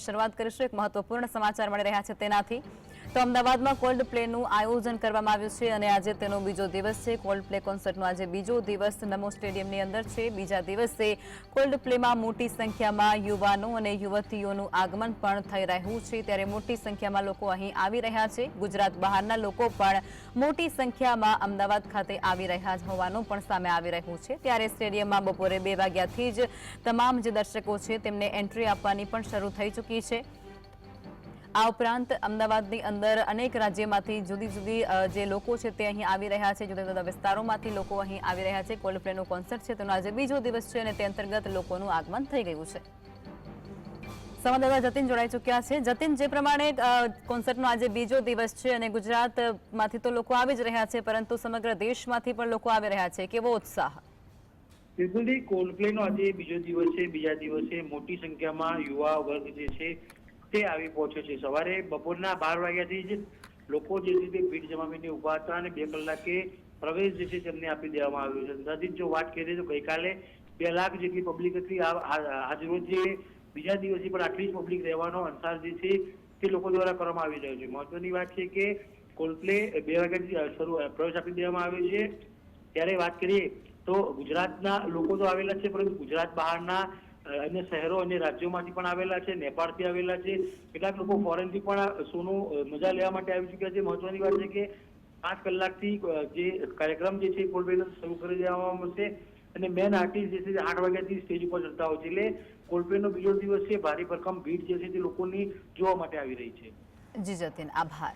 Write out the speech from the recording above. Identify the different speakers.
Speaker 1: શરૂઆત કરીશું. એક મહત્વપૂર્ણ સમાચાર મળી રહ્યા છે તેનાથી. તો અમદાવાદમાં કોલ્ડ પ્લેનું આયોજન કરવામાં આવ્યું છે અને આજે તેનો બીજો દિવસ છે. કોલ્ડ પ્લે કોન્સર્ટનો આજે બીજો દિવસ નમો સ્ટેડિયમની અંદર છે. બીજા દિવસે કોલ્ડ પ્લેમાં મોટી સંખ્યામાં યુવાનો અને યુવતીઓનું આગમન પણ થઈ રહ્યું છે. ત્યારે મોટી સંખ્યામાં લોકો અહીં આવી રહ્યા છે. ગુજરાત બહારના લોકો પણ મોટી સંખ્યામાં અમદાવાદ ખાતે આવી રહ્યા હોવાનું પણ સામે આવી રહ્યું છે. ત્યારે સ્ટેડિયમમાં બપોરે બે વાગ્યાથી જ તમામ જે દર્શકો છે તેમને એન્ટ્રી આપવાની પણ શરૂ થઈ ચૂકી છે. આ ઉપરાંત અમદાવાદની અંદર અનેક રાજ્યમાંથી જુદી જુદી જે લોકો છે તે અહીં આવી રહ્યા છે, જુદા જુદા વિસ્તારોમાંથી લોકો અહીં આવી રહ્યા છે. કોલ્ડ પ્લેનું કોન્સર્ટ છે, તેનો આજે બીજો દિવસ છે અને તે અંતર્ગત લોકોનું આગમન થઈ ગયું છે. સંવાદદાતા જતીન જોડાઈ ચૂક્યા છે. જતીન, જે પ્રમાણે કોન્સર્ટનો આજે બીજો દિવસ છે અને ગુજરાતમાંથી તો લોકો આવી જ રહ્યા છે, પરંતુ સમગ્ર દેશમાંથી પણ લોકો આવી રહ્યા છે. કેવો ઉત્સાહ?
Speaker 2: બિલકુલથી કોલ્ડપ્લેનો આજે બીજો દિવસ છે, બીજા દિવસે મોટી સંખ્યામાં યુવા વર્ગ જે છે તે આવી પહોંચ્યો છે. સવારે બપોરના બાર વાગ્યાથી જ લોકો જે રીતે ભીડ જમાવીને ઊભા હતા અને બે કલાકે પ્રવેશ જે છે તેમને આપી દેવામાં આવ્યો છે. અંદાજિત જો વાત કરીએ તો ગઈકાલે બે લાખ જેટલી પબ્લિક હતી. આજરોજ જે બીજા દિવસે પણ આટલી જ પબ્લિક રહેવાનો અંસાર જે છે તે લોકો દ્વારા કરવામાં આવી રહ્યો છે. મહત્વની વાત છે કે કોલ્ડપ્લે બે વાગ્યાથી શરૂ, પ્રવેશ આપી દેવામાં આવ્યો છે. ત્યારે વાત કરીએ તો ગુજરાતના લોકો તો આવેલા છે, પરંતુ ગુજરાત બહારના અન્ય શહેરો અને રાજ્યોમાંથી પણ આવેલા છે, નેપાળથી આવેલા છે. કેટલાક લોકો ફોરેનથી પણ સોનું મજા લેવા માટે આવી ચૂક્યા છે. મહત્વની વાત છે કે પાંચ કલાકથી જે કાર્યક્રમ જે છે કોલ્ડપ્લેનો શરૂ કરી દેવામાં આવશે અને મેન આર્ટિસ્ટ જે છે આઠ વાગ્યાથી સ્ટેજ ઉપર ચડતા હોય છે. એટલે કોલ્ડપ્લેનો બીજો દિવસ છે, ભારે ભરકમ ભીડ જે છે, તે લોકોની જોવા માટે આવી રહી છે.
Speaker 1: જી, જતીન. આભાર.